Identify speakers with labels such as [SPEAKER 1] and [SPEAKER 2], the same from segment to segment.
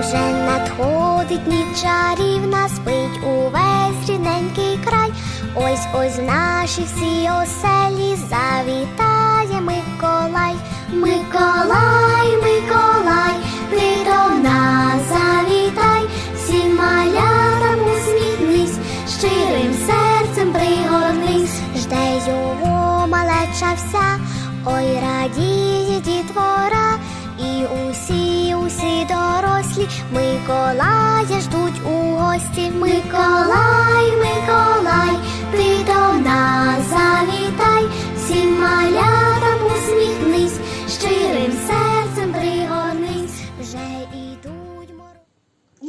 [SPEAKER 1] Вже надходить ніч чарівна, спить увесь рідненький край. Ось ось в наші всі оселі завітає Миколай. Миколай, Миколай, ти до нас завітай, всім малятам усміхнись, щирим серцем пригорнись, жде його малеча вся, ой радіє дітвора, Миколая ждуть у гості. Миколай,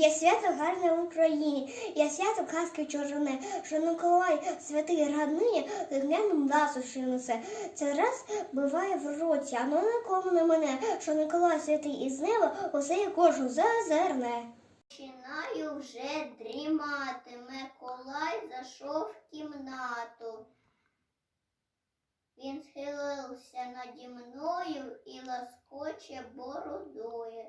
[SPEAKER 2] Свято гарне в Україні, є свято казки чорне, що Миколай святий раднині глянем ласощі несе. Це раз буває в році, а ну нікому не мене, що Миколай святий із неба усе і кожу зазирне.
[SPEAKER 3] Починаю вже дрімати. Миколай зайшов в кімнату. Він схилився наді мною і ласкоче бородою.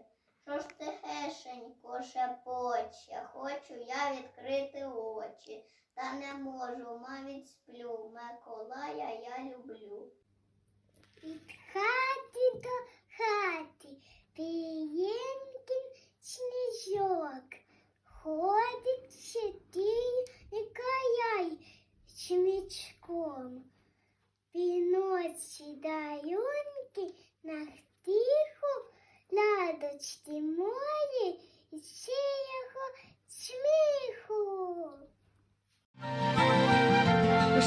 [SPEAKER 3] Що ж тихешенько шепоче, хочу я відкрити очі, та не можу, мабуть, сплю. Миколая я люблю.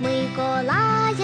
[SPEAKER 1] Миколая